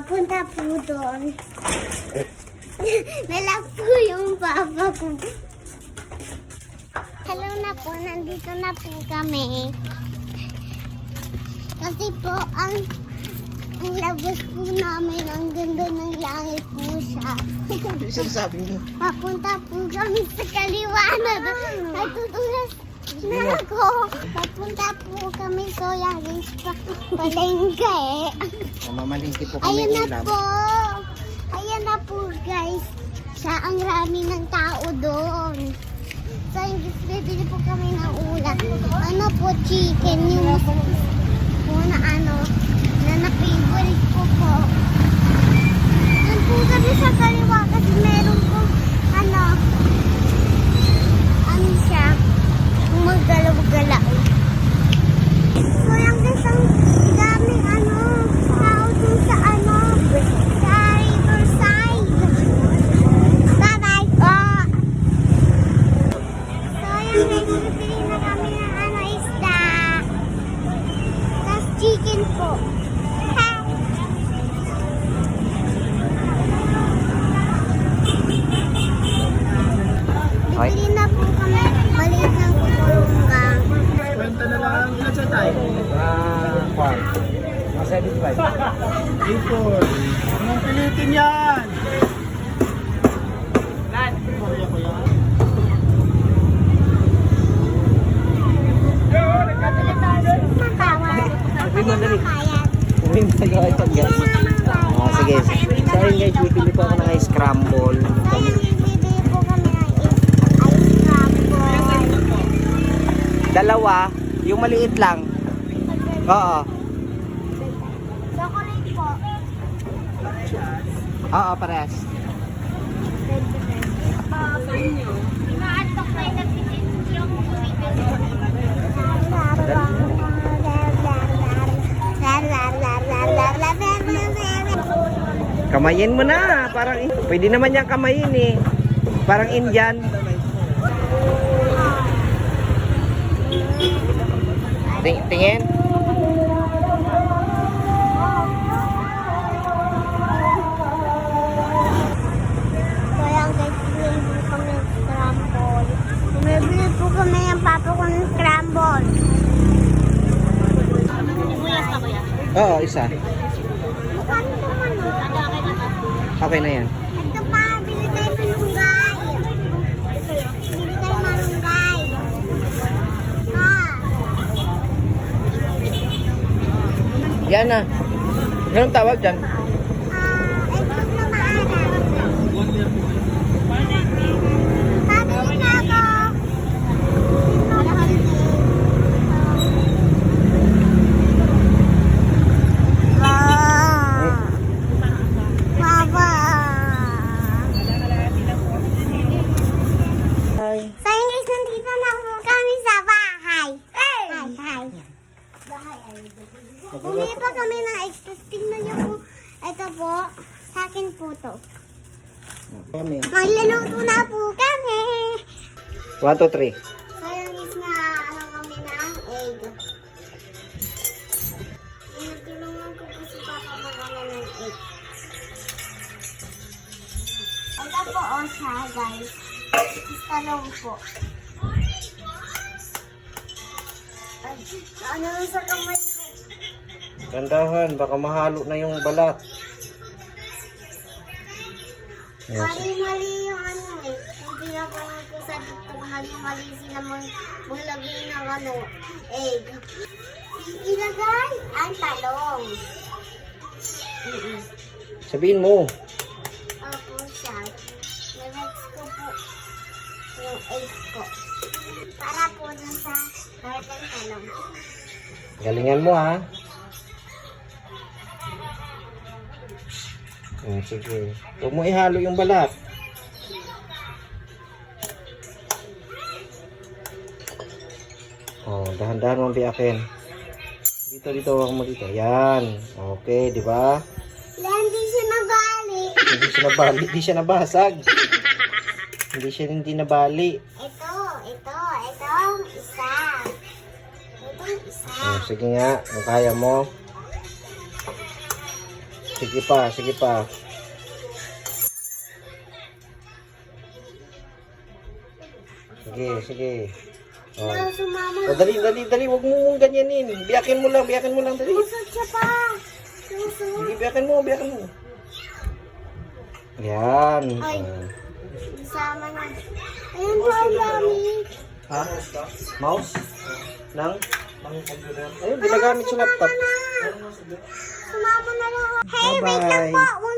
Papunta po doon. Nalak po yung papa ko. Hello na po, nandito na po kami. Kasi po, ang, ang labas po namin, ang ganda ng langit po siya. Ano sinasabi mo? Papunta po kami sa kaliwa na natutulas na ako. Papunta po kami sa Yagis pa palengke. Mamamalingki po kami Ayan na ulam. po. Ayan na po guys. Sa ang rami ng tao doon. So, yung bibili po kami ng ulam. Ano po, chicken. Yung po na ano, na na-favorite ko po. Doon po kami sa kaliwa kasi meron chicken po. Hoy. Bili na po kami maliit ng kulungan. Kwenta na lang ang kasa tayo. Ah, kwan. Masa 85. 84. Crumble. Dalawa, yung maliit lang. Oo. Chocolate po. Oo, pares. Inaantok Kamayin mo na. Parang, pwede naman yung kamayin eh. Parang Indian. Ting tingin. Bumibili po kami ng papa ko ng scramble. Oo, isa. Okay na yan. Ito pa, bili tayo malunggay. Bili tayo malunggay. Ah, Yan na. Anong tawag dyan? ah, ito na maalam. Pabili na ako. Wow. Baba. Hi. So, yun guys, nandito na po kami sa bahay. Hi, hi. Bumili pa kami ng extra. Tingnan niyo po. Ito po. Sa akin po to. Magluluto na po kami. 1, 2, 3. So, yun guys, na ano kami ng egg. Tinutulungan ko po si Papa mag-ano ng egg. Ito po o siya, guys. Talong po. Ano sa kamay ko? Gandahan, baka mahalo na yung balat. Mali-mali yung ano eh. Na yung po sa dito. Mali-mali sila mong maglagay ng ano, egg. Ilagay ang talong. Sabihin mo. Egg ko. Para po dun sa kargang talong. Galingan mo ha. Hmm, sige. Huwag mo ihalo yung balat. Oh, dahan-dahan mo biyakin. Dito, dito, huwag mo dito. Yan. Okay, di ba? Hindi siya nabali. Hindi siya nabali, hindi siya nabasag. Hindi siya hindi nabali. Ito, ito, ito, isa. Ito, Oh, sige nga, kung kaya mo. Sige pa, sige pa. Sige, sige. Oh. Oh, dali, dali, dali. Huwag mo mong ganyanin. Biyakin mo lang, biyakin mo lang, dali. Lusot siya pa. Lusot. Sige, biyakin mo, biyakin mo. Yan. Ay. Oh. Sama na. Ayun po ang dami. Ha? Mouse? Nang? Ayun, ginagamit sa laptop. Sumama na lang. Hey, wait lang po.